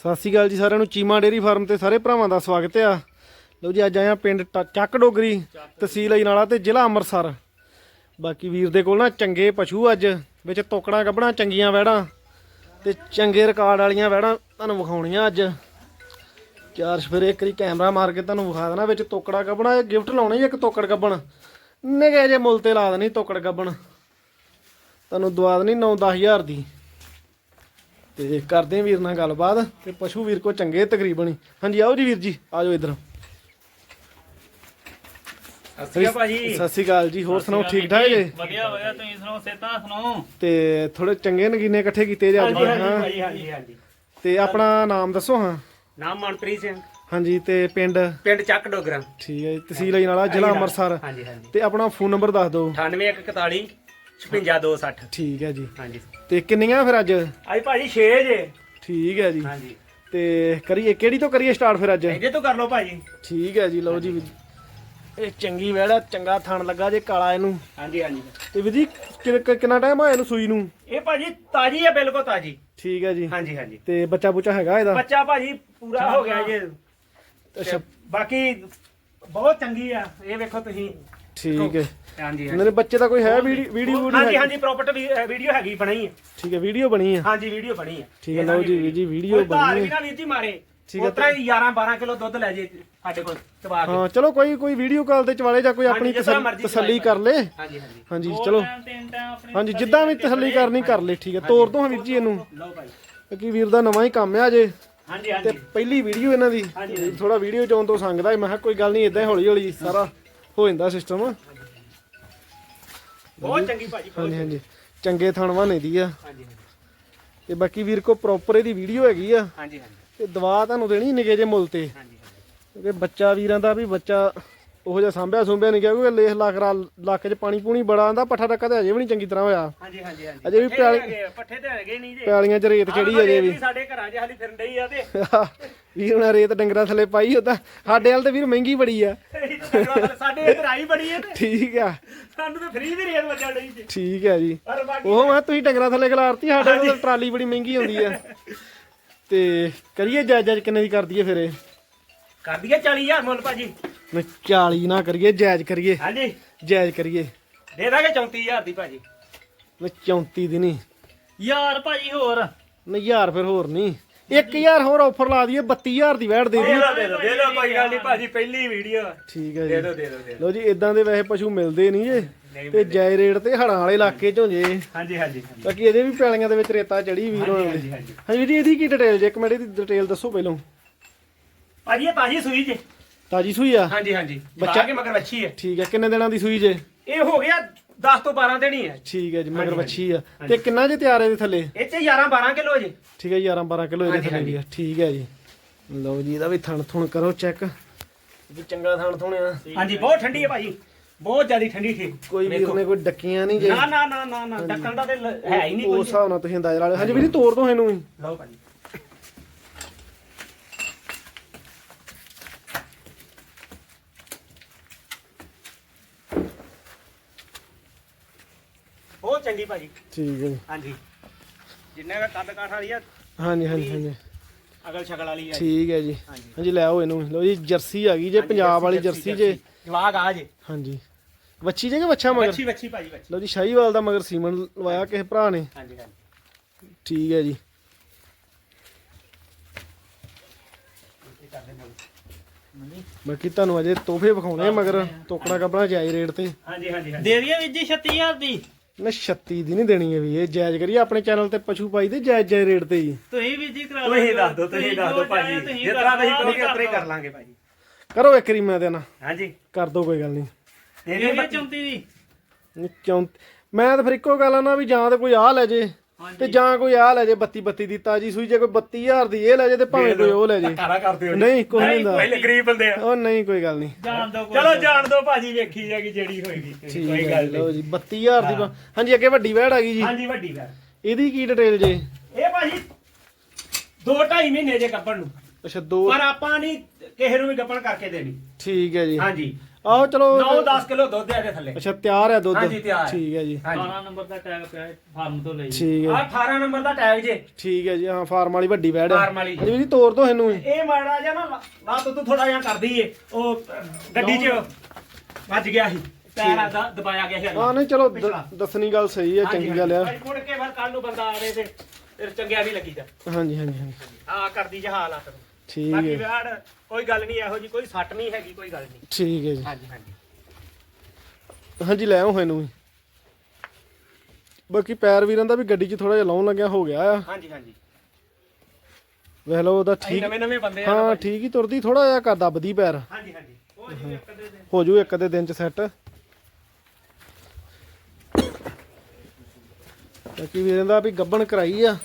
ਸਤਿ ਸ਼੍ਰੀ ਅਕਾਲ ਜੀ ਸਾਰਿਆਂ ਨੂੰ। ਚੀਮਾ ਡੇਰੀ ਫਾਰਮ ਤੇ ਸਾਰੇ ਭਰਾਵਾਂ ਦਾ ਸਵਾਗਤ ਆ। ਲਓ ਜੀ, ਅੱਜ ਆਏ ਆ ਪਿੰਡ ਟ- ਚੱਕ ਡੋਗਰੀ ਤਹਿਸੀਲ ਅਜਨਾਲਾ ਤੇ ਜ਼ਿਲ੍ਹਾ ਅੰਮ੍ਰਿਤਸਰ। ਬਾਕੀ ਵੀਰ ਦੇ ਕੋਲ ਨਾ ਚੰਗੇ ਪਸ਼ੂ ਅੱਜ, ਵਿੱਚ ਤੋਕੜਾਂ ਕੱਢਣਾ ਚੰਗੀਆਂ ਵਹਿੜਾਂ ਤੇ ਚੰਗੇ ਰਿਕਾਰਡ ਵਾਲੀਆਂ ਵਹਿੜਾਂ ਤੁਹਾਨੂੰ ਵਿਖਾਉਣੀਆਂ ਅੱਜ। ਚਾਰ ਸਵੇਰੇ ਇੱਕ ਵਾਰੀ ਕੈਮਰਾ ਮਾਰ ਕੇ ਤੁਹਾਨੂੰ ਵਿਖਾ ਦੇਣਾ, ਵਿੱਚ ਤੋਕੜਾ ਕੱਢਣਾ ਇਹ ਗਿਫਟ ਲਾਉਣਾ ਜੀ ਇੱਕ ਤੋਕੜ ਕੱਢਣ ਨਿਗੇ ਜੇ ਮੁੱਲ ਤੇ ਲਾ ਦੇਣੀ ਤੋਕੜ ਕੱਢਣ ਤੁਹਾਨੂੰ ਦਵਾ ਦੇਣੀ 9-10 ਹਜ਼ਾਰ ਦੀ। ਤੇ ਕਰਦੇ ਹਾਂ ਵੀਰ ਨਾਲ ਗੱਲਬਾਤ ਤੇ ਪਸ਼ੂ ਵੀਰ ਕੋ ਚੰਗੇ ਤਕਰੀਬਨ ਹੀ। ਹਾਂਜੀ ਆਓ ਜੀ ਵੀਰ ਜੀ ਆਜੋ ਇਧਰ। ਸਤਿ ਭਾਜੀ। ਸਤਿ ਸ਼੍ਰੀ ਅਕਾਲ ਜੀ ਹੋਰ ਸੁਣਾਓ ਠੀਕ ਠਾਕ ਜੀ। ਵਧੀਆ ਵਧੀਆ ਤੁਸੀਂ ਸੁਣਾਓ ਸੇਤਾ ਸੁਣਾਓ? ਤੇ ਥੋੜੇ ਚੰਗੇ ਨਗੀਨੇ ਇਕੱਠੇ ਕੀਤੇ ਜੇ ਅੱਜ ਹਾਂਜੀ ਹਾਂਜੀ ਹਾਂਜੀ ਹਾਂਜੀ। ਤੇ ਆਪਣਾ ਨਾਮ ਦੱਸੋ ਹਾਂ। ਨਾਮ ਮਨਪ੍ਰੀਤ ਸਿੰਘ। ਹਾਂਜੀ ਤੇ ਪਿੰਡ? ਪਿੰਡ ਚੱਕ ਡੋਗਰਾ। ਠੀਕ ਹੈ ਤਹਿਸੀਲ ਅਜਨਾਲਾ ਜ਼ਿਲ੍ਹਾ ਅੰਮ੍ਰਿਤਸਰ। ਹਾਂਜੀ ਹਾਂਜੀ। ਤੇ ਆਪਣਾ ਫੋਨ ਨੰਬਰ ਦੱਸ ਦਿਓ। 9841 56260 ਠੀਕ ਹੈ ਜੀ। ਹਾਂਜੀ। ਤੇ ਕਿੰਨੀਆਂ ਫਿਰ ਅੱਜ? ਅੱਜ ਭਾਜੀ 6 ਜੇ। ਠੀਕ ਹੈ ਜੀ। ਹਾਂਜੀ। ਤੇ ਕਰੀਏ ਕਿਹੜੀ ਤੋਂ ਕਰੀਏ ਸਟਾਰਟ ਫਿਰ ਅੱਜ? ਇਹਦੇ ਤੋਂ ਕਰ ਲਓ ਭਾਜੀ। ਠੀਕ ਹੈ ਜੀ ਲਓ ਜੀ। ਇਹ ਚੰਗੀ ਵੈੜਾ ਚੰਗਾ ਥਣ ਲੱਗਾ ਜੇ ਕਾਲਾ ਇਹਨੂੰ। ਹਾਂਜੀ ਹਾਂਜੀ। ਤੇ ਵੀਰ ਜੀ ਕਿੰਨਾ ਟਾਈਮ ਹੋਇਆ ਇਹਨੂੰ ਸੂਈ ਨੂੰ? ਇਹ ਭਾਜੀ ਤਾਜੀ ਹੈ ਬਿਲਕੁਲ ਤਾਜੀ। ਠੀਕ ਹੈ ਜੀ। ਹਾਂਜੀ ਹਾਂਜੀ। ਤੇ ਬੱਚਾ ਬੁੱਚਾ ਹੈਗਾ ਇਹਦਾ? ਬੱਚਾ ਭਾਜੀ ਪੂਰਾ ਹੋ ਗਿਆ ਜੇ। ਅੱਛਾ। ਬਾਕੀ ਬਹੁਤ ਚੰਗੀ ਆ ਇਹ ਵੇਖੋ ਤੁਸੀਂ। ਠੀਕ ਹੈ। ਹਾਂਜੀ ਇਹਨਾਂ ਦੇ ਬੱਚੇ ਦਾ ਕੋਈ ਹੈ ਵੀਡੀਓ ਵੀਡੀਓ ਹਾਂਜੀ ਹਾਂਜੀ ਪ੍ਰੋਪਰਟ ਵੀਡੀਓ ਹੈਗੀ ਬਣੀ ਹੈ। ਠੀਕ ਹੈ ਵੀਡੀਓ ਬਣੀ ਆ ਹਾਂਜੀ ਵੀਡੀਓ ਬਣੀ ਹੈ। ਠੀਕ ਹੈ ਲਓ ਜੀ ਵੀਰ ਜੀ ਵੀਡੀਓ ਬਣੀ ਵੀ ਹੈ। ਨਾ ਵੀਰ ਜੀ ਮਾਰੇ। ਠੀਕ ਹੈ, ਉਤਰਾ ਹੀ 11 12 ਕਿਲੋ ਦੁੱਧ ਲੈ ਜੇ ਸਾਡੇ ਕੋਲ ਚਵਾ ਕੇ। ਹਾਂ ਚਲੋ ਕੋਈ ਕੋਈ ਵੀਡੀਓ ਕਾਲ ਤੇ ਚਵਾਲੇ ਜਾਂ ਕੋਈ ਹਾਂਜੀ, ਆਪਣੀ ਤਸੱਲੀ- ਕਰ। ਲੇ। ਹਾਂਜੀ ਹਾਂਜੀ। ਹਾਂਜੀ ਚਲੋ। ਹਾਂਜੀ ਜਿੱਦਾਂ ਵੀ ਤਸੱਲੀ ਕਰਨੀ ਕਰ ਲੈ ਠੀਕ ਹੈ। ਤੋਰ ਦੋ ਹਾਂ ਵੀਰ ਜੀ ਇਹਨੂੰ। ਲਓ ਭਾਈ। ਕਿਉਂਕਿ ਵੀਰ ਦਾ ਨਵਾਂ ਹੀ ਕੰਮ ਆ ਜੇ ਹਾਂਜੀ ਤੇ ਹਾਂਜੀ। ਪਹਿਲੀ ਵੀਡੀਓ ਇਹਨਾਂ ਦੀ। ਹਾਂਜੀ। ਥੋੜਾ ਵੀਡੀਓ ਚਾਉਣ ਤੋਂ ਸੰਗਦਾ। ਮੈਂ ਕਿਹਾ ਕੋਈ ਗੱਲ ਨਹੀਂ ਇਦਾਂ ਹੌਲੀ ਹੌਲੀ ਸਾਰਾ ਹੋ ਜਾਂਦਾ ਸਿਸਟਮ। ਬਹੁਤ ਚੰਗੀ ਭਾਜੀ ਬਹੁਤ ਹਾਂਜੀ ਹਾਂਜੀ। ਚੰਗੇ ਥਣ ਵਾਨੇ ਦੀ ਆ। ਹਾਂਜੀ ਤੇ ਬਾਕੀ ਵੀਰ ਕੋ ਪ੍ਰੋਪਰ ਇਹਦੀ ਵੀਡੀਓ ਹੈਗੀ ਆ। ਹਾਂਜੀ ਹਾਂਜੀ। ਤੇ ਦਵਾ ਤੁਹਾਨੂੰ ਦੇਣੀ ਨਿਗੇ ਜੇ ਮੁੱਲ ਤੇ। ਹਾਂਜੀ ਕਿਉਂਕਿ ਬੱਚਾ ਵੀਰਾਂ ਦਾ ਵੀ ਬੱਚਾ ਉਹੋ ਜਿਹਾ ਸਾਂਭਿਆ ਸੁੰਭਿਆ ਨਹੀਂ ਗਿਆ ਕਿਉਂਕਿ ਲੇਖ ਲੱਖ ਰਾ ਲੱਕ 'ਚ ਪਾਣੀ ਪੂਣੀ ਬੜਾ ਆਂਦਾ ਪੱਠਾ ਟੱਕਾ ਤੇ ਅਜੇ ਵੀ ਨਹੀਂ ਚੰਗੀ ਤਰ੍ਹਾਂ ਹੋਇਆ। ਹਾਂਜੀ ਹਾਂਜੀ ਹਾਂਜੀ। ਅਜੇ ਵੀ ਪੱਠੇ ਪਿਆਲੀ- ਤੇ ਹੈਗੇ ਆ, ਪੱਠੇ ਤੇ ਹੈਗੇ ਨਹੀਂ ਜੇ। ਪੈਲੀਆਂ 'ਚ ਰੇਤ ਚੜੀ ਅਜੇ ਵੀ। ਸਾਡੇ ਘਰਾਂ 'ਚ ਹਾਲੀ ਫਿਰਨ ਡਈ ਆ ਤੇ। ਵੀਰ ਉਹਨਾਂ ਰੇਤ ਡੰਗਰਾਂ ਥੱਲੇ ਪਾਈ ਹੁੰਦਾ ਸਾਡੇ ਵਾਲ ਤੇ ਵੀਰ ਮਹਿੰਗੀ ਬੜੀ ਆ। ਇਹ ਤਾਂ ਸਾਡੇ- ਸਾਡੇ ਇੱਧਰ ਆਈ ਬੜੀ ਹੈ ਤੇ। ਠੀਕ ਆ। ਸਾਨੂੰ ਤਾਂ ਫ੍ਰੀ ਦੀ ਰੇਟ ਵੱਜਣ ਡਈ ਜੇ। ਠੀਕ ਆ ਜੀ। ਪਰ ਬਾਕੀ ਉਹ ਮੈਂ ਤੁਸੀਂ ਡੰਗਰਾਂ ਥੱਲੇ ਖਿਲਾਰਤੀ ਸਾਡੇ ਕੋਲ ਟਰਾਲੀ ਬੜੀ ਮਹਿੰਗੀ ਆਉਂਦੀ ਆ। ਤੇ ਕਰੀਏ ਜਾਇਜ਼ ਜਾਇਜ਼ ਕਿੰਨੇ ਦੀ ਫਿਰ ਇਹ? ਕਰ ਦਈਏ 40000 ਮੁੱਲ ਭਾਜੀ। ਮੈਂ 40 ਨਾ ਕਰੀਏ ਜਾਇਜ਼ ਕਰੀਏ। ਹਾਂਜੀ। ਜਾਇਜ਼ ਕਰੀਏ। ਦੇ ਦਾਂਗੇ 34000 ਦੀ ਭਾਜੀ। ਮੈਂ 34 ਦੀ ਨਹੀਂ। ਯਾਰ ਭਾਜੀ ਹੋਰ। ਨਹੀਂ ਹਜ਼ਾਰ ਫਿਰ ਹੋਰ ਨਹੀਂ। 1000 ਹੋਰ ਆਫਰ ਲਾ ਦਈਏ 32000 ਦੀ ਵੈਟ ਦੇ ਦੇ ਦਈਏ। ਦੋ ਦੇ ਦੋ ਦੇ ਕੋਈ ਗੱਲ ਨਹੀਂ ਭਾਜੀ ਪਹਿਲੀ ਵੀਡੀਓ। ਠੀਕ ਹੈ ਜੀ। ਦੋ ਦੇ ਦੋ ਦੇ ਦਿਓ। ਲੋ ਜੀ ਇਦਾਂ ਦੇ ਵੈਸੇ ਪਸ਼ੂ ਮਿਲਦੇ ਨਹੀਂ ਜੇ। ਤੇ ਜਾਇ ਰੇਟ ਤੇ ਹੜਾਂ ਵਾਲੇ ਇਲਾਕੇ ਚੋਂ ਜੇ। ਹਾਂਜੀ ਹਾਂਜੀ ਬਾਕੀ ਇਹਦੇ ਵੀ ਪੈਲੀਆਂ ਦੇ ਵਿੱਚ ਰੇਤਾ ਚੜੀ ਵੀਰ ਹੋਣੇ ਹਾਂਜੀ ਹਾਂਜੀ। ਹਾਂਜੀ ਜੀ ਇਹਦੀ ਕੀ ਡਿਟੇਲ ਜੇ? ਇੱਕ ਮਿੰਟ ਇਹਦੀ ਡਿਟੇਲ ਦੱਸੋ ਪਹਿਲਾਂ। ਭਾਜੀ ਇਹ ਤਾਜੀ ਸੂਈ ਜੇ। ਤਾਜੀ ਸੂਈ ਆ? ਹਾਂਜੀ ਹਾਂਜੀ। ਬੱਚਾ- ਕੇ ਮਗਰ ਵੱਛੀ ਹੈ ਠੀਕ ਹੈ ਕਿੰਨੇ ਦਿਨਾਂ ਦੀ ਸੂਈ ਜੇ? ਇਹ ਹੋ ਗਿਆ 10 ਤੋਂ 12 ਦਿਨ ਹੀ ਠੀਕ ਹੈ ਜੀ ਮਗਰ ਵੱਛੀ ਆ। ਤੇ ਕਿੰਨਾ ਜੇ ਤਿਆਰ ਹੈ ਇਹਦੇ ਥੱਲੇ? ਇਹ ਚ 11 12 ਕਿਲੋ ਜੇ। ਠੀਕ ਹੈ 11 12 ਕਿਲੋ ਇਹਦੇ ਥੱਲੇ ਦੀ ਆ। ਠੀਕ ਹੈ ਜੀ। ਲਓ ਜੀ ਇਹਦਾ ਵੀ ਥਣ ਥੁਣ ਕਰੋ ਚੈੱਕ। ਵੀ ਚੰਗਾ ਥਣ ਥੁਣਿਆ ਹਾਂਜੀ ਬਹੁਤ ਠੰਡੀ ਹੈ ਭਾਜੀ। ਬਹੁਤ ਜ਼ਿਆਦਾ ਠੰਡੀ ਠੀ ਕੋਈ ਵੀਰ ਨੇ ਕੋਈ ਡੱਕੀਆਂ ਨਹੀਂ ਜੇ। ਨਾ ਨਾ ਨਾ ਨਾ ਡੱਕਣ ਦਾ ਤੇ ਹੈ ਹੀ ਨਹੀਂ ਉਸ ਕੋਈ। ਹਿਸਾਬ ਨਾਲ ਤੁਸੀਂ ਅੰਦਾਜ਼ਾ ਲਾ ਲਿਓ। ਹਾਂਜੀ ਵੀਰ ਤੋੜ ਦੋ ਇਹਨੂੰ ਵੀ। ਲਓ ਭਾਜੀ। ਚੰਗੀ ਭਾਜੀ। ਠੀਕ ਹੈ ਜੀ। ਹਾਂਜੀ। ਜਿੰਨੇ ਦਾ ਕੱਦ ਕਾਠ ਵਾਲੀ ਆ ਹਾਂਜੀ ਹਾਂਜੀ ਹਾਂਜੀ। ਅਗਲ ਸ਼ਕਲ ਵਾਲੀ ਆ ਠੀਕ ਹੈ ਜੀ। ਹਾਂਜੀ। ਹਾਂਜੀ ਲੈ ਆਓ ਇਹਨੂੰ। ਲਓ ਜੀ ਜਰਸੀ ਆ ਗਈ ਜੇ ਪੰਜਾਬ ਵਾਲੀ ਜਰਸੀ ਜੇ। ਜਵਾਗ ਆ ਜੇ। ਹਾਂਜੀ। ਵੱਛੀ ਜੇ ਕਿ ਵੱਛਾ ਮਗਰ? ਵੱਛੀ ਵੱਛੀ ਭਾਜੀ ਵੱਛੀ। ਲਓ ਜੀ ਸ਼ਾਹੀਵਾਲ ਦਾ ਮਗਰ ਸੀਮਨ ਲਵਾਇਆ ਕਿਸੇ ਭਰਾ ਨੇ। ਹਾਂਜੀ ਹਾਂਜੀ। ਠੀਕ ਹੈ ਜੀ। ਬਾਕੀ ਤੁਹਾਨੂੰ ਅਜੇ ਤੋਹਫੇ ਵਿਖਾਉਣੇ ਆ ਮਗਰ ਟੋਕੜਾ ਕਪੜਾ ਜਾਇਜ਼ ਰੇਟ ਤੇ। ਹਾਂਜੀ ਹਾਂਜੀ ਦੇ ਦਈਏ ਵੀਰ ਜੀ 36000 ਦੀ। ਨਾ 36 ਦੀ ਨਹੀਂ ਦੇਣੀ ਹੈ ਵੀ ਇਹ ਜਾਇਜ਼ ਕਰੀਏ ਆਪਣੇ ਚੈਨਲ ਤੇ ਪਸ਼ੂ ਪਾਈ ਦੇ ਜਾਇਜ਼ ਜਾਇਜ਼ ਰੇਟ ਤੇ ਹੀ ਤੁਸੀਂ ਵੀਰ ਜੀ ਕਰਾ ਲਓ। ਤੁਸੀਂ ਦੱਸ ਦਿਓ ਤੁਸੀਂ ਦੱਸ ਦਿਓ ਭਾਜੀ। ਜਿਸ ਤਰ੍ਹਾਂ ਤੁਸੀਂ ਕਹੋਗੇ ਉਤਰੇ ਕਰ ਲਾਂਗੇ ਭਾਜੀ। ਕਰੋ ਇੱਕ ਰੀ ਮੈਂ ਦੇਣਾ ਹਾਂਜੀ। ਕਰ ਦੋ ਕੋਈ ਗੱਲ ਨਹੀਂ। ਦੇ ਦਈਏ 34 ਦੀ। ਨਹੀਂ, ਕਿਉਂ ਮੈਂ ਤਾਂ ਫਿਰ ਇੱਕੋ ਗੱਲ ਆ ਨਾ ਵੀ ਜਾਂ ਤੇ ਕੋਈ ਆ ਲੈ ਜੇ। ਤੇ ਜਾਂ ਕੋਈ ਆ ਲੈ ਜੇ 32 32 ਦੀ ਤਾਜੀ ਸੂਈ ਜੇ ਕੋਈ 32000 ਦੀ ਇਹ ਲੈ ਜੇ ਤੇ ਭਾਵੇਂ ਕੋਈ ਉਹ ਲੈ ਜੇ। ਕਾਰਾ ਕਰਦੇ ਹੋ ਨਹੀਂ ਕੋਈ ਨਹੀਂ ਹੁੰਦਾ। ਪਹਿਲੇ ਗਰੀਬ ਬੰਦੇ ਆ। ਉਹ ਨਹੀਂ ਕੋਈ ਗੱਲ ਨਹੀਂ। ਜਾਣ ਦੋ ਚਲੋ ਜਾਣ ਦੋ ਭਾਜੀ ਵੇਖੀ ਜਾਗੀ ਜਿਹੜੀ ਹੋਏਗੀ। ਕੋਈ ਗੱਲ ਜੀ, ਲਓ ਨਹੀਂ ਜੀ 32000 ਦੀ ਹਾਂਜੀ ਅੱਗੇ ਵੱਡੀ ਵੈੜ ਆ ਗਈ ਜੀ। ਹਾਂਜੀ ਵੱਡੀ ਗੱਲ ਇਹਦੀ ਕੀ ਡਿਟੇਲ ਜੇ? ਇਹ ਭਾਜੀ 2.5 ਮਹੀਨੇ ਜੇ ਕੱਪਣ ਨੂੰ। ਅੱਛਾ ਦੋ ਪਰ ਆਪਾਂ ਨਹੀਂ ਕਿਸੇ ਨੂੰ ਵੀ ਗੱਪਣ ਕਰਕੇ ਦੇਣੀ। ਠੀਕ ਹੈ ਜੀ। ਹਾਂਜੀ। ਆਹੋ ਚਲੋ 9-10 ਕਿਲੋ ਦੁੱਧ ਆ ਦੇ ਥੱਲੇ। ਅੱਛਾ ਤਿਆਰ ਹੈ ਦੁੱਧ। ਹਾਂਜੀ, ਤਿਆਰ। ਹੈ। ਠੀਕ ਹੈ ਜੀ। ਹਾਂਜੀ। 12 ਨੰਬਰ ਦਾ ਟੈਗ ਪਿਆ ਹੈ, ਫਾਰਮ ਤੋਂ ਲਈ। ਠੀਕ ਹੈ। ਆ 18 ਨੰਬਰ ਦਾ ਟੈਗ ਜੇ। ਠੀਕ ਹੈ ਜੀ ਹਾਂ ਫਾਰਮ ਵਾਲੀ ਵੱਡੀ ਬੈੜ ਹੈ ਫਾਰਮ ਵਾਲੀ। ਜੀ ਵੀ ਤੋਰ ਦੋ ਇਹਨੂੰ ਵੀ। ਇਹ ਮਾੜਾ ਜਿਹਾ ਨਾ ਲੱਤ ਤੋਂ ਥੋੜਾ ਜਿਹਾ ਕਰਦੀ ਏ। ਉਹ ਅਹ, ਗੱਡੀ 'ਚ ਵੱਜ ਗਿਆ ਸੀ। ਪੈਰ ਦਾ ਦਬਾਇਆ ਗਿਆ ਸੀ ਹਾਂ ਨਹੀਂ ਚਲੋ ਦ- ਪਿਛਲਾ। ਦੱਸਣੀ ਗੱਲ ਸਹੀ ਹੈ ਚੰਗੀ ਗੱਲ ਆ। ਭਾਈ ਮੁੜ ਕੇ ਫਿਰ ਕੱਲ ਨੂੰ ਬੰਦਾ ਆਵੇ ਤੇ ਫਿਰ ਚੰਗਿਆ ਨਹੀਂ ਲੱਗੀਦਾ। ਹਾਂਜੀ ਹਾਂਜੀ ਹਾਂਜੀ। ਆ ਕਰਦੀ ਜੇ ਹਾਲਾਤ ਨੂੰ। ਠੀਕ ਬਾਕੀ ਹੈ ਵਿਆੜ ਕੋਈ ਗੱਲ ਨਹੀਂ ਇਹੋ ਜੀ ਕੋਈ ਸੱਟ ਨਹੀਂ ਹੈਗੀ ਕੋਈ ਗੱਲ ਨਹੀਂ। ਠੀਕ ਹੈ ਜੀ। ਹਾਂਜੀ ਹਾਂਜੀ। ਹਾਂਜੀ ਲੈ ਆਓ ਇਹਨੂੰ ਵੀ। ਬਾਕੀ ਪੈਰ ਵੀਰਾਂ ਦਾ ਵੀ ਗੱਡੀ 'ਚ ਥੋੜਾ ਜਿਹਾ ਲਾਉਣ ਲੱਗਿਆ ਹੋ ਗਿਆ ਆ। ਹਾਂਜੀ ਹਾਂਜੀ। ਵੇਖ ਲਓ ਉਹਦਾ ਠੀਕ ਨਵੇਂ ਨਵੇਂ ਬੰਦੇ ਆ ਹਾਂ। ਠੀਕ ਹੀ ਤੁਰਦੀ ਥੋੜਾ ਜਿਹਾ ਕਰ ਦੱਬਦੀ ਪੈਰ। ਹਾਂਜੀ ਹਾਂਜੀ। ਉਹ ਜੀ ਇੱਕ ਦੇ ਦੇ ਹੋ ਜੂ ਇੱਕ ਅੱਧੇ ਦਿਨ 'ਚ ਸੈੱਟ। ਬਾਕੀ ਵੀਰਾਂ ਦਾ ਵੀ ਗੱਬਣ ਕਰਾਈ ਆ।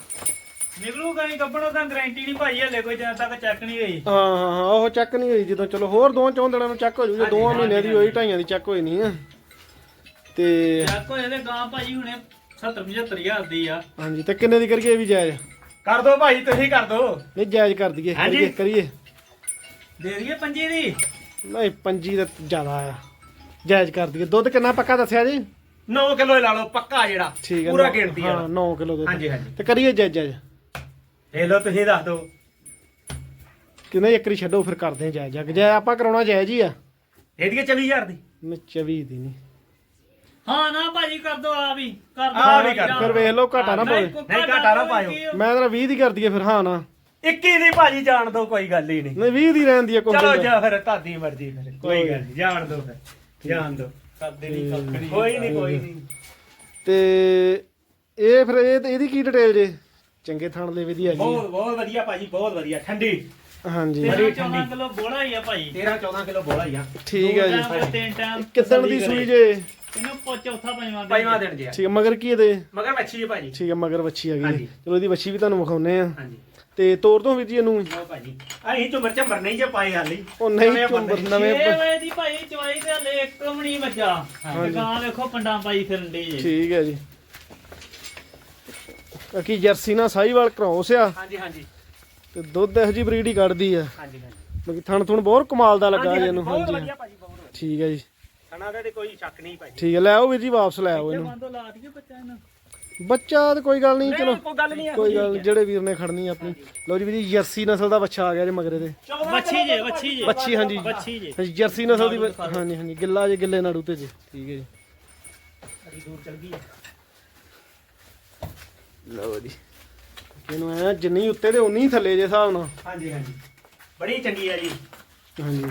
ਨਿਕਲੂਗਾ ਨਹੀਂ ਕੱਪੜੋਂ ਤਾਂ ਗਾਰੰਟੀ ਨਹੀਂ ਭਾਈ ਹਲੇ ਕੋਈ ਜਦ ਤੱਕ ਚੈੱਕ ਨਹੀਂ ਹੋਈ। ਹਾਂ ਹਾਂ ਹਾਂ ਉਹ ਚੈੱਕ ਨਹੀਂ ਹੋਈ ਜਦੋਂ ਚਲੋ ਹੋਰ ਦੋ ਚੌਂ ਦਿਨਾਂ ਨੂੰ ਚੈੱਕ ਹੋ ਜੂ ਜੇ ਦੋਵਾਂ ਮਹੀਨਿਆਂ ਦੀ ਹੋਈ ਢਾਈਆਂ ਦੀ ਚੈੱਕ ਹੋਈ ਨਹੀਂ ਆ। ਤੇ ਚੈੱਕ ਹੋਏ ਤੇ ਗਾਂ ਭਾਜੀ ਹੁਣੇ 70 75 ਹਜ਼ਾਰ ਦੀ ਆ। ਹਾਂਜੀ ਤੇ ਕਿੰਨੇ ਦੀ ਕਰੀਏ ਇਹ ਵੀ ਜਾਇਜ਼? ਕਰ ਦੋ ਭਾਈ ਤੁਸੀਂ ਕਰ ਦੋ। ਨਹੀਂ ਜਾਇਜ਼ ਕਰ ਦਈਏ ਹਾਂਜੀ। ਕਰੀਏ। ਕਰੀਏ ਦੇ ਦਈਏ ਪੰਜੀ ਦੀ? ਨਹੀਂ ਪੰਜੀ ਦਾ ਜ਼ਿਆਦਾ ਆ। ਜਾਇਜ਼ ਕਰ ਦਈਏ। ਦੁੱਧ ਕਿੰਨਾ ਪੱਕਾ ਦੱਸਿਆ ਜੀ? 9 ਕਿਲੋ ਲਾ ਲਓ ਪੱਕਾ ਜਿਹੜਾ। ਠੀਕ ਹੈ ਪੂਰਾ ਨੌ- ਗਿਣਤੀ ਹਾਂ ਵਾਲਾ 9 ਕਿਲੋ ਦੁੱਧ। ਹਾਂਜੀ, ਹਾਂਜੀ। ਤੇ ਕਰੀਏ ਜਾਇਜ਼ ਜਾਇਜ਼। ਲੋ ਤੁਸੀਂ ਦੱਸ ਦਿਓ। ਕਿੰਨੇ ਇੱਕਰੀ ਛੱਡੋ ਫਿਰ ਕਰਦੇ ਆ ਜਾਇਜ਼। ਜਗ ਜੇ ਆਪਾਂ ਕਰਾਉਣਾ ਜਾਇਜ਼ ਹੀ ਆ। ਇਹਦੀ 24000 ਦੀ। ਮੈਂ 24 ਦੀ ਨਹੀਂ। ਹਾਂ ਨਾ ਭਾਜੀ ਕਰ ਦੋ ਆ ਵੀ। ਕਰ ਦੋ। ਆ ਵੀ ਕਰ ਦਿਓ। ਫਿਰ ਵੇਖ ਲਓ ਘਾਟਾ ਨਾ ਪਵੇ। ਨਹੀਂ, ਘਾਟਾ ਨਾ ਪਾਇਓ। ਮੈਂ ਤਾਂ 20 ਦੀ ਕਰ ਦਈਏ ਫਿਰ ਹਾਂ ਨਾ। 21 ਦੀ ਭਾਜੀ ਜਾਣ ਦੋ ਕੋਈ ਗੱਲ ਹੀ ਨਹੀਂ। ਨਹੀਂ 20 ਦੀ ਰਹਿੰਦੀ ਆ ਕੋਈ ਚਲੋ ਗੱਲ। ਜਾ ਫਿਰ ਤੁਹਾਡੀ ਮਰਜ਼ੀ ਫਿਰ ਕੋਈ ਗੱਲ ਨਹੀਂ ਜਾਣ ਦੋ ਫਿਰ ਜਾਣ ਦੋ। ਕਰਦੇ ਨਹੀਂ ਕੱਖ ਕੋਈ ਨਹੀਂ। ਕੋਈ ਨਹੀਂ। ਤੇ ਇਹ ਫਿਰ ਇਹ ਇਹਦੀ ਕੀ ਡਿਟੇਲ ਜੇ? ਚੰਗੇ ਥਣ ਦੇ ਵਧੀਆ ਜੀ। ਬਹੁਤ ਬਹੁਤ ਵਧੀਆ ਭਾਜੀ ਬਹੁਤ ਵਧੀਆ ਠੰਡੀ। ਹਾਂਜੀ। ਤੇਰਾਂ 14 ਕਿਲੋ ਬੋਲਾ ਹੀ ਆ ਭਾਈ 13 14 ਕਿਲੋ ਬੋਲਾ ਹੀ ਆ। ਠੀਕ ਹੈ ਜੀ। ਤਿੰਨ ਟਾਈਮ ਕਿੱਦਣ ਦੀ ਸੂਈ ਜੇ? ਇਹਨੂੰ ਪੋ- ਚੌਥਾ ਪੰਜਵਾਂ ਦਿਨ ਪੰਜਵਾਂ ਦਿਨ ਜੀ ਠੀਕ ਹੈ ਮਗਰ ਕੀ ਇਹਦੇ? ਮਗਰ ਮੱਛੀ ਹੈ ਭਾਜੀ। ਠੀਕ ਹੈ ਮਗਰ ਵੱਛੀ ਆ ਗਈ। ਹਾਂਜੀ। ਚਲੋ ਇਹਦੀ ਵੱਛੀ ਵੀ ਤੁਹਾਨੂੰ ਵਿਖਾਉਨੇ ਆ। ਹਾਂਜੀ। ਤੇ ਤੋਰ ਦੋ ਵੀਰ ਜੀ ਇਹਨੂੰ। ਲਓ ਭਾਜੀ। ਅਸੀਂ ਝੁਮਰ ਝੰਬਰ ਨਹੀਂ ਜੇ ਪਾਏ ਹਾਲੀ। ਉਹ ਨਹੀਂ ਬੰਦੇ। ਨਵੇਂ ਛੇ ਵਜੇ ਦੀ ਭਾਈ ਚਵਾਈ ਤੇ ਹਲੇ ਇੱਕ ਵੀ ਨਹੀਂ ਵੱਜਾ ਹਾਂਜੀ। ਗਾਂ ਵੇਖੋ ਪੰਡਾਂ ਪਾਈ ਫਿਰਨ ਦੀ ਜੀ। ਠੀਕ ਹੈ ਜੀ। ਬਾਕੀ ਜਰਸੀ ਨਾਲ ਸਾਈਵਾਲ ਕਰਾਉਸ ਆ ਹਾਂਜੀ ਹਾਂਜੀ। ਤੇ ਦੁੱਧ ਇਹੋ ਜੀ ਬਰੀਡ ਹੀ ਕੱਢਦੀ ਆ। ਹਾਂਜੀ ਹਾਂਜੀ। ਬਾਕੀ ਥਣ ਥੁਣ ਬਹੁਤ ਕਮਾਲ ਦਾ ਲੱਗਾ ਜੀ ਇਹਨੂੰ। ਬਹੁਤ ਹਾਂਜੀ। ਵਧੀਆ ਭਾਜੀ ਬਹੁਤ ਵਧੀਆ। ਠੀਕ ਹੈ ਜੀ। ਖਾਣਾ ਦਾ ਤੇ ਕੋਈ ਸ਼ੱਕ ਨਹੀਂ ਭਾਜੀ। ਠੀਕ ਹੈ ਲੈ ਆਓ ਵੀਰ ਜੀ ਵਾਪਸ ਲੈ ਆਓ ਇਹਨੂੰ। ਬੰਦੋ ਲਾ ਦਈਏ ਬੱਚਾ ਇਹਨਾਂ ਬੱਚਾ ਤੇ ਕੋਈ ਗੱਲ ਨਹੀਂ ਚਲੋ। ਕੋਈ ਗੱਲ ਨਹੀਂ ਕੋਈ ਗੱਲ ਨੀ, ਜਿਹੜੇ ਵੀਰ ਨੇ ਖੜਨੀ ਆਪਣੀ। ਲਓ ਜੀ ਵੀਰ ਜੀ ਜਰਸੀ ਨਸਲ ਦਾ ਬੱਚਾ ਆ ਗਿਆ ਜੀ ਮਗਰੇ ਦੇ ਵੱਛੀ ਜੇ ਵੱਛੀ ਜੇ। ਬੱਚੀ ਹਾਂਜੀ। ਵੱਛੀ ਜੇ। ਹਾਂਜੀ ਜਰਸੀ ਨਸਲ ਦੀ ਬ- ਹਾਂਜੀ ਹਾਂਜੀ। ਗਿੱਲਾ ਜੇ ਗਿੱਲੇ ਨਾੜੂ ਤੇ ਜੀ। ਠੀਕ ਹੈ ਜੀ। ਦੂਰ ਚਲ ਗਈ ਹੈ। ਲਓ ਜੀ। ਇਹਨੂੰ ਐ ਜਿੰਨੀ ਉੱਤੇ ਤੇ ਉਨੀ ਥੱਲੇ ਜੇ ਹਿਸਾਬ ਨਾਲ। ਹਾਂਜੀ ਹਾਂਜੀ। ਬੜੀ ਚੰਗੀ ਹੈ ਜੀ। ਹਾਂਜੀ।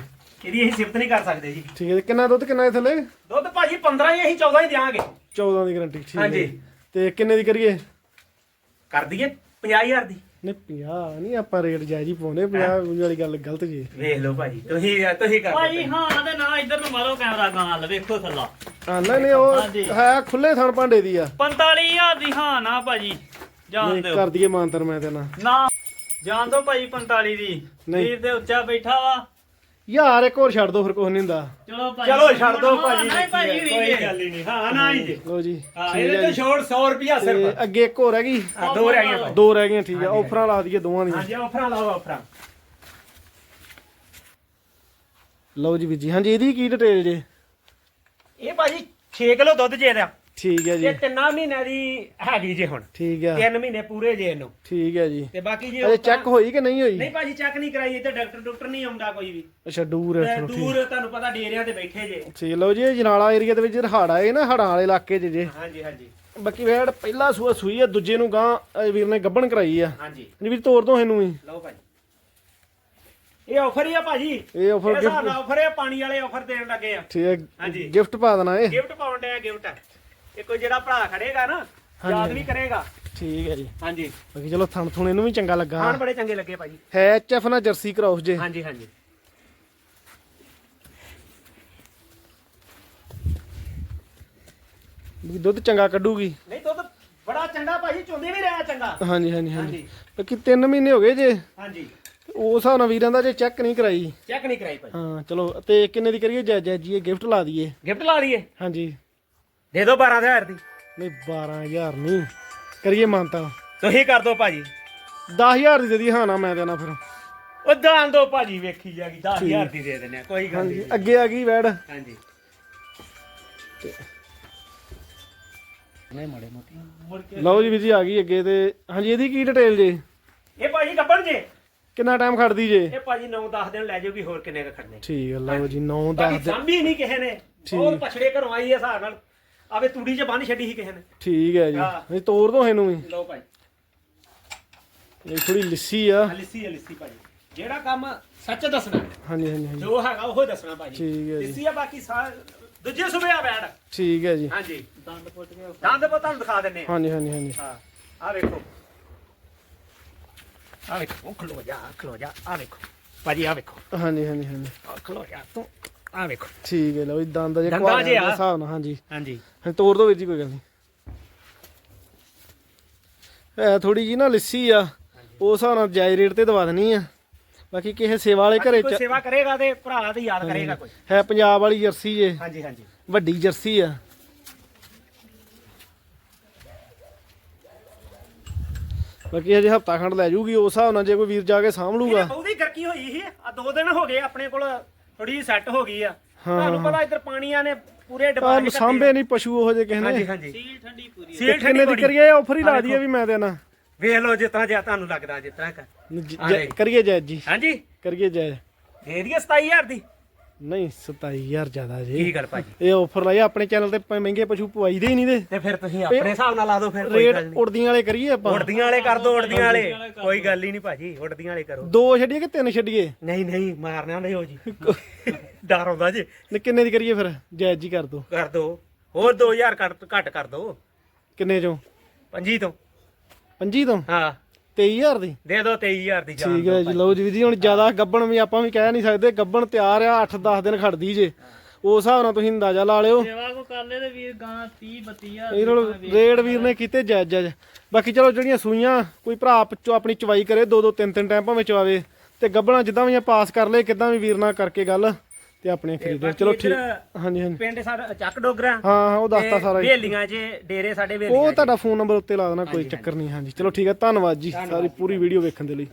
ਇਹਦੀ ਅਸੀਂ ਸਿਫਤ ਨਹੀਂ ਕਰ ਸਕਦੇ ਜੀ। ਠੀਕ ਹੈ ਕਿੰਨਾ ਦੁੱਧ ਕਿੰਨਾ ਇਹ ਥੱਲੇ? ਦੁੱਧ ਭਾਜੀ 15 ਹੀ ਅਸੀਂ 14 ਹੀ ਦਿਆਂਗੇ। 14 ਦੀ ਗਾਰੰਟੀ ਠੀਕ ਹੈ ਹਾਂਜੀ। ਜੀ। ਤੇ ਕਿੰਨੇ ਦੀ ਕਰੀਏ? ਕਰ ਦਈਏ 50000 ਦੀ। ਨਹੀਂ 50 ਨਹੀਂ ਆਪਾਂ ਰੇਟ ਜਾਇਜ਼ ਹੀ ਪਾਉਂਦੇ 50 ਵਾਲੀ ਗੱਲ ਗਲਤ ਜੀ। ਵੇਖ ਲਓ ਭਾਜੀ ਤੁਸੀਂ ਤੁਸੀਂ ਕਰ ਭਾਜੀ ਹਾਂ। ਤੇ ਨਾ ਇੱਧਰ ਨੂੰ ਮਾਰੋ ਕੈਮਰਾ ਗਾਂ ਵੇਖੋ ਥੱਲਾ। ਹਾਂ ਨਹੀਂ ਨਹੀਂ ਉਹ। ਹੈ ਖੁੱਲੇ ਥਣ ਭਾਂਡੇ ਦੀ ਆ। 45000 ਦੀ ਹਾਂ ਨਾ ਭਾਜੀ ਜਾਣ ਨਹੀਂ ਦਿਓ। ਕਰ ਦਈਏ ਮਾਨਤਰ ਮੈਂ ਤੇ ਨਾ। ਨਾ ਜਾਣ ਦੋ ਭਾਜੀ 45 ਦੀ। ਨਹੀਂ। ਵੀਰ ਦੇ ਉੱਚਾ ਬੈਠਾ ਵਾ। ਯਾਰ ਇੱਕ ਹੋਰ ਛੱਡ ਦੋ ਫਿਰ ਕੁਝ ਨਹੀਂ ਹੁੰਦਾ। ਚਲੋ ਭਾਜੀ। ਚਲੋ ਛੱਡ ਦਿਓ ਹਾਂ, ਭਾਜੀ ਨਹੀਂ ਭਾਜੀ ਕੋਈ ਗੱਲ ਹੀ ਨਹੀਂ ਹਾਂ ਨਾ ਹੀ ਜੀ ਲਓ ਜੀ ਹਾਂ ਇਹਦੇ ਤੇ ਛੋੜ 100 ਰੁਪਿਆ ਤੇ ਸਿਰਫ ਅੱਗੇ ਇੱਕ ਹੋਰ ਹੈਗੀ। ਹਾਂ, ਦੋ ਰਹਿ ਗਈਆਂ ਭਾਜੀ। ਦੋ ਰਹਿ ਗਈਆਂ ਠੀਕ ਹੈ ਆਫਰਾਂ ਲਾ ਦਈਏ ਦੋਵਾਂ ਦੀਆਂ। ਹਾਂਜੀ ਆਫਰਾਂ ਲਾਓ ਆਫਰਾਂ ਲਓ ਜੀ ਵੀਰ ਜੀ। ਹਾਂਜੀ ਇਹਦੀ ਕੀ ਡਿਟੇਲ ਜੇ? ਇਹ ਭਾਜੀ 6 ਕਿਲੋ ਦੁੱਧ ਜੇ ਦਾ ਠੀਕ ਹੈ ਜੀ। ਇਹ ਤਿੰਨਾਂ ਮਹੀਨਿਆਂ ਦੀ ਹੈਗੀ ਜੇ ਹੁਣ। ਠੀਕ ਹੈ। ਤਿੰਨ ਮਹੀਨੇ ਪੂਰੇ ਜੇ ਇਹਨੂੰ। ਠੀਕ ਹੈ ਜੀ। ਤੇ ਬਾਕੀ ਜੇ ਅਜੇ ਚੈੱਕ ਹੋਈ ਕਿ ਨਹੀਂ ਹੋਈ? ਨਹੀਂ ਭਾਜੀ ਚੈੱਕ ਨਹੀਂ ਕਰਾਈ ਤੇ ਡਾਕਟਰ ਡਾਕਟਰ ਨਹੀਂ ਆਉਂਦਾ ਕੋਈ ਵੀ। ਅੱਛਾ ਦੂਰ ਹੈ ਚਲੋ ਠੀਕ। ਦੂਰ ਤੁਹਾਨੂੰ ਪਤਾ ਡੇਰਿਆਂ ਤੇ ਬੈਠੇ ਜੇ। ਠੀਕ ਲਓ ਜੀ ਇਹ ਜਨਾਲਾ ਏਰੀਆ ਦੇ ਵਿੱਚ ਹੜ ਆਏ ਨਾ ਹੜਾਂ ਵਾਲੇ ਇਲਾਕੇ 'ਚ ਜੇ। ਹਾਂਜੀ ਹਾਂਜੀ। ਬਾਕੀ ਵੇੜ ਪਹਿਲਾ ਸੂਆ ਸੂਈ ਹੈ ਦੂਜੇ ਨੂੰ ਗਾਂ ਵੀਰ ਨੇ ਗੱਬਣ ਕਰਾਈ ਆ। ਹਾਂਜੀ। ਵੀਰ ਤੋਰ ਦੋ ਇਹਨੂੰ ਵੀ। ਲਓ ਭਾਜੀ। ਇਹ ਆਫਰ ਹੀ ਆ ਭਾਜੀ। ਇਹ ਹਿਸਾਬ ਗਿਫਟ ਨਾਲ ਆਫਰ ਹੈ ਪਾਣੀ ਵਾਲੇ ਆਫਰ ਦੇਣ ਲੱਗੇ ਆ। ਠੀਕ ਹੈ ਹਾਂਜੀ। ਗਿਫਟ ਪਾ ਦੇਣਾ ਇਹ। ਗਿਫਟ ਪਾਉਣ ਡਿਆ ਗਿਫਟ ਇਹ ਕੋਈ ਜਿਹੜਾ ਭਰਾ ਖੜੇਗਾ ਨਾ ਯਾਦ ਵੀ ਕਰੇਗਾ। ਠੀਕ ਹੈ ਜੀ। ਹਾਂਜੀ। ਬਾਕੀ ਚਲੋ ਥਣ ਥੁਣ ਇਹਨੂੰ ਵੀ ਚੰਗਾ ਲੱਗਾ। ਖਾਣ ਬੜੇ ਚੰਗੇ ਲੱਗੇ ਭਾਜੀ। ਹੈ ਐਚਐਫ ਨਾਲ ਜਰਸੀ ਕਰਾਉਸ ਜੇ। ਹਾਂਜੀ ਹਾਂਜੀ। ਵੀ ਦੁੱਧ ਚੰਗਾ ਕੱਢੂਗੀ। ਨਹੀਂ ਦੁੱਧ ਬੜਾ ਚੰਗਾ ਭਾਜੀ ਚੁੰਦੀ ਵੀ ਰਿਹਾ ਚੰਗਾ। ਹਾਂਜੀ ਹਾਂਜੀ ਹਾਂਜੀ। ਹਾਂਜੀ। ਬਾਕੀ 3 ਮਹੀਨੇ ਹੋ ਗਏ ਜੇ। ਹਾਂਜੀ। ਉਸ ਹਿਸਾਬ ਨਾਲ ਵੀਰਾਂ ਦਾ ਜੇ ਚੈੱਕ ਨਹੀਂ ਕਰਾਈ। ਚੈੱਕ ਨਹੀਂ ਕਰਾਈ ਭਾਜੀ ਹਾਂ ਚਲੋ ਤੇ ਕਿੰਨੇ ਦੀ ਕਰੀਏ? ਜੈ ਜੈ ਜੀ ਇਹ ਗਿਫਟ ਲਾ ਦਈਏ। ਗਿਫਟ ਲਾ ਦਈਏ? ਹਾਂਜੀ। ਦੇ ਦਿਓ 12000 ਦੀ। ਨਹੀਂ 12000 ਨਹੀਂ। ਕਰੀਏ ਮਾਨਤਾ। ਤੁਸੀਂ ਕਰ ਦਿਓ ਭਾਜੀ। 10000 ਦੀ ਦੇ ਦੀ ਹਾਂ ਨਾ ਮੈਂ ਦੇਣਾ ਫਿਰ। ਉਹ ਦਾਨ ਦੋ ਭਾਜੀ ਵੇਖੀ ਜਾਗੀ। 10000 ਦੀ ਦੇ ਦਿੰਨੇ ਆ ਕੋਈ ਗੱਲ ਹਾਂਜੀ ਨਹੀਂ। ਅੱਗੇ ਆ ਗਈ ਵੈੜ। ਹਾਂਜੀ। ਨੇ ਮੜੇ ਮੋਟੀ। ਲਓ ਜੀ ਵੀਰ ਜੀ ਆ ਗਈ ਅੱਗੇ ਤੇ। ਹਾਂਜੀ ਇਹਦੀ ਕੀ ਡਿਟੇਲ ਜੇ? ਇਹ ਭਾਜੀ ਗੱਬਣ ਜੇ? ਕਿੰਨਾ ਟਾਈਮ ਖੜਦੀ ਜੇ? ਇਹ ਭਾਜੀ 9-10 ਦਿਨ ਲੈ ਜਾਊਗੀ ਹੋਰ ਕਿੰਨੇ ਕ ਖੜਨੇ? ਠੀਕ ਹੈ ਲਓ ਜੀ 9 ਬਾਕੀ 10 ਦਿਨ। ਸਾਂਭੀ ਨਹੀਂ ਕਿਸੇ ਨੇ। ਬਹੁਤ ਪਛੜੇ ਘਰੋਂ ਆਈ ਹੈ ਹਿਸਾਬ ਨਾਲ। ਆਵੇ ਤੂੜੀ 'ਚ ਬੰਨ ਛੱਡੀ ਸੀ ਕਿਸੇ ਨੇ। ਠੀਕ ਹੈ ਜੀ। ਹਾਂ। ਤੋਰ ਦੋ ਇਹਨੂੰ ਵੀ। ਲਓ ਭਾਈ। ਇਹ ਥੋੜੀ ਲਿੱਸੀ ਆ। ਲਿੱਸੀ ਹੈ ਲਿੱਸੀ ਭਾਜੀ ਜਿਹੜਾ ਕੰਮ ਸੱਚ ਦੱਸਣਾ ਹਾਂਜੀ ਹਾਂਜੀ ਹਾਂਜੀ। ਜੋ ਹੈਗਾ ਉਹ ਦੱਸਣਾ ਭਾਜੀ ਠੀਕ ਹੈ ਜੀ। ਲਿੱਸੀ ਆ ਬਾਕੀ ਸਾ ਦੂਜੇ ਸੁਬੇ ਆ ਬੈਠ ਠੀਕ ਹੈ ਜੀ। ਹਾਂਜੀ। ਦੰਦ ਪੁੱਟ ਕੇ ਦੰਦ ਪੁੱਟ ਤੁਹਾਨੂੰ ਦਿਖਾ ਦਿੰਨੇ ਆ। ਹਾਂਜੀ ਹਾਂਜੀ ਹਾਂਜੀ। ਹਾਂ। ਆ ਵੇਖੋ। ਆ ਵੇਖੋ ਉਹ ਖਲੋ ਜਾ ਖਲੋ ਜਾ ਆ ਵੇਖੋ ਭਾਜੀ ਆ ਵੇਖੋ ਹਾਂਜੀ ਹਾਂਜੀ ਹਾਂਜੀ ਆਹ ਖਲੋ ਜਾ ਤੂੰ ਆ ਵੇਖੋ ਠੀਕ ਹੈ ਲਓ ਜੀ ਦੰਦ ਜੇ ਦੰਦਾਂ ਕੁਆਰਿਆਂ ਜੇ ਦੇ ਆ। ਹਿਸਾਬ ਨਾਲ ਹਾਂਜੀ ਹਾਂਜੀ ਹਾਂਜੀ ਤੋਰ ਦੋ ਵੀਰ ਜੀ ਕੋਈ ਗੱਲ ਨਹੀਂ ਇਹ ਥੋੜੀ ਜੀ ਨਾ ਲਿੱਸੀ ਆ ਉਸ ਹਿਸਾਬ ਨਾਲ ਜਾਇਜ਼ ਰੇਟ ਤੇ ਦਵਾ ਦੇਣੀ ਆ ਬਾਕੀ ਕਿਸੇ ਸੇਵਾ ਵਾਲੇ ਘਰੇ ਕੋਈ ਚ- ਸੇਵਾ ਕਰੇਗਾ ਤੇ ਭਰਾ ਦੀ ਯਾਦ ਕਰੇਗਾ ਕੋਈ ਹੈ ਪੰਜਾਬ ਵਾਲੀ ਜਰਸੀ ਜੇ ਹਾਂਜੀ ਹਾਂਜੀ ਵੱਡੀ ਜਰਸੀ ਆ ਬਾਕੀ ਹਜੇ ਹਫਤਾ ਖੰਡ ਲੈ ਜੂਗੀ ਉਸ ਹਿਸਾਬ ਨਾਲ ਜੇ ਕੋਈ ਵੀਰ ਜਾ ਕੇ ਸਾਂਭ ਲੂਗਾ। ਉਹਦੀ ਗਰਕੀ ਹੋਈ ਸੀ। ਆ ਦੋ ਦਿਨ ਹੋ ਗਏ ਆਪਣੇ ਕੋਲ ਥੋੜੀ ਸੈੱਟ ਹੋ ਗਈ ਆ। ਤੁਹਾਨੂੰ। ਪਤਾ ਇੱਧਰ ਪਾਣੀਆਂ ਨੇ ਪੂਰੇ ਡਬਾ ਕੇ ਸਾਂਭੇ ਨਹੀਂ ਪਸ਼ੂ ਉਹ ਜੇ ਕਿਸੇ ਹਾਂਜੀ ਨੇ। ਹਾਂਜੀ ਸੀਲ ਠੰਡੀ ਪੂਰੀ ਸੀਲ ਕਿੰਨੇ ਠੰਡੀ ਦੀ ਕਰੀਏ ਆਫਰ ਹੀ ਲਾ ਦਈਏ ਵੀ ਮੈਂ ਦੇਣਾ ਵੇਖ ਲਓ ਜਿਸ ਤਰ੍ਹਾਂ ਜਿਆ ਤੁਹਾਨੂੰ ਲੱਗਦਾ ਜਿਸ ਤਰ੍ਹਾਂ ਕਰ ਜ- ਜ-। ਕਰੀਏ ਜੀ। ਹਾਂਜੀ। ਕਰੀਏ ਜਾਇਜ਼। ਦੇ ਦਈਏ 27000 ਦੀ। ਨਹੀਂ 27000 ਜ਼ਿਆਦਾ ਜੀ। ਕੀ ਗੱਲ ਭਾਜੀ? ਇਹ ਆਫਰ ਲਾਇਆ ਆਪਣੇ ਚੈਨਲ ਤੇ ਪ- ਮਹਿੰਗੇ ਪਸ਼ੂ ਪਵਾਈ ਦੇ ਹੀ ਨਹੀਂ ਦੇ। ਤੇ ਫਿਰ ਤੁਸੀਂ ਆਪਣੇ ਹਿਸਾਬ ਨਾਲ ਲਾ ਦਿਓ ਫਿਰ ਕੋਈ ਗੱਲ ਰੇਟ ਨਹੀਂ। ਉੜਦੀਆਂ ਵਾਲੇ ਕਰੀਏ ਆਪਾਂ। ਉੜਦੀਆਂ ਵਾਲੇ ਕਰ ਦੋ ਉੜਦੀਆਂ ਵਾਲੇ। ਕੋਈ ਗੱਲ ਹੀ ਨਹੀਂ ਭਾਜੀ ਉੜਦੀਆਂ ਵਾਲੇ ਕਰੋ। ਦੋ ਛੱਡੀਏ ਕਿ ਤਿੰਨ ਛੱਡੀਏ? ਨਹੀਂ ਨਹੀਂ ਮਾਰਨਾ ਨਹੀਂ ਹੋ ਜੀ। ਡਰ ਆਉਂਦਾ ਜੀ। ਨੇ ਕਿੰਨੇ ਦੀ ਕਰੀਏ ਫਿਰ? ਜਾਇਜ਼ ਜੀ ਕਰ ਦੋ। ਕਰ ਦੋ। ਹੋਰ 2000 ਘੱਟ ਘੱਟ ਕਰ ਦੋ। ਕਿੰਨੇ ਚੋਂ? ਪੰਜੀ ਤੋਂ। 25 ਤੋਂ? ਹਾਂ। 23000 ਦੀ? ਦੇ ਦੋ 23000 ਦੀ ਜਾਨ ਠੀਕ ਹੈ ਜੀ ਲਓ ਜੀ ਵੀਰ ਜੀ ਹੁਣ ਜ਼ਿਆਦਾ ਗੱਬਣ ਵੀ ਆਪਾਂ ਵੀ ਕਹਿ ਨਹੀਂ ਸਕਦੇ ਗੱਬਣ ਤਿਆਰ ਆ 8-10 ਦਿਨ ਖੜਦੀ ਜੇ। ਉਸ ਹਿਸਾਬ ਨਾਲ ਤੁਸੀਂ ਅੰਦਾਜ਼ਾ ਲਾ ਲਿਓ। ਸੇਵਾ ਕੋ ਕਰ ਲੈ ਤੇ ਵੀਰ ਗਾਂ 30 32000 ਇਹ ਨਾਲ ਰੇਡ ਵੀਰ ਨੇ ਕੀਤੇ ਜਾਇਜ਼ ਜਾਇਜ਼। ਬਾਕੀ ਚਲੋ ਜਿਹੜੀਆਂ ਸੂਈਆਂ ਕੋਈ ਭਰਾ ਚੋ ਆਪਣੀ ਚਵਾਈ ਕਰੇ ਦੋ ਦੋ ਤਿੰਨ ਤਿੰਨ ਟਾਈਮ ਭਾਵੇਂ ਚਵਾਵੇ। ਤੇ ਗੱਬਣਾ ਜਿੱਦਾਂ ਵੀ ਆ ਪਾਸ ਕਰ ਲੇ ਕਿੱਦਾਂ ਵੀ ਵੀਰ ਨਾਲ ਕਰਕੇ ਗੱਲ। ਤੇ ਆਪਣੇ ਖਰੀਦੋ ਚਲੋ ਠੀਕ ਹਾਂਜੀ ਹਾਂਜੀ। ਪਿੰਡ ਸਾਡਾ ਚੱਕ ਡੋਗਰਾ। ਹਾਂ ਹਾਂ ਉਹ ਦੱਸਤਾ ਸਾਰਾ ਹੀ। ਵੇਲੀਆਂ 'ਚ ਡੇਰੇ ਸਾਡੇ ਵੇਲੀਆਂ ਉਹ ਤੁਹਾਡਾ ਫੋਨ ਨੰਬਰ ਉੱਤੇ ਲਾ ਦੇਣਾ ਕੋਈ ਚੱਕਰ ਨਹੀਂ ਹਾਂਜੀ। ਚਲੋ ਠੀਕ ਹੈ ਧੰਨਵਾਦ ਜੀ ਸਾਰੀ ਪੂਰੀ ਵੀਡੀਓ ਵੇਖਣ ਦੇ ਲਈ।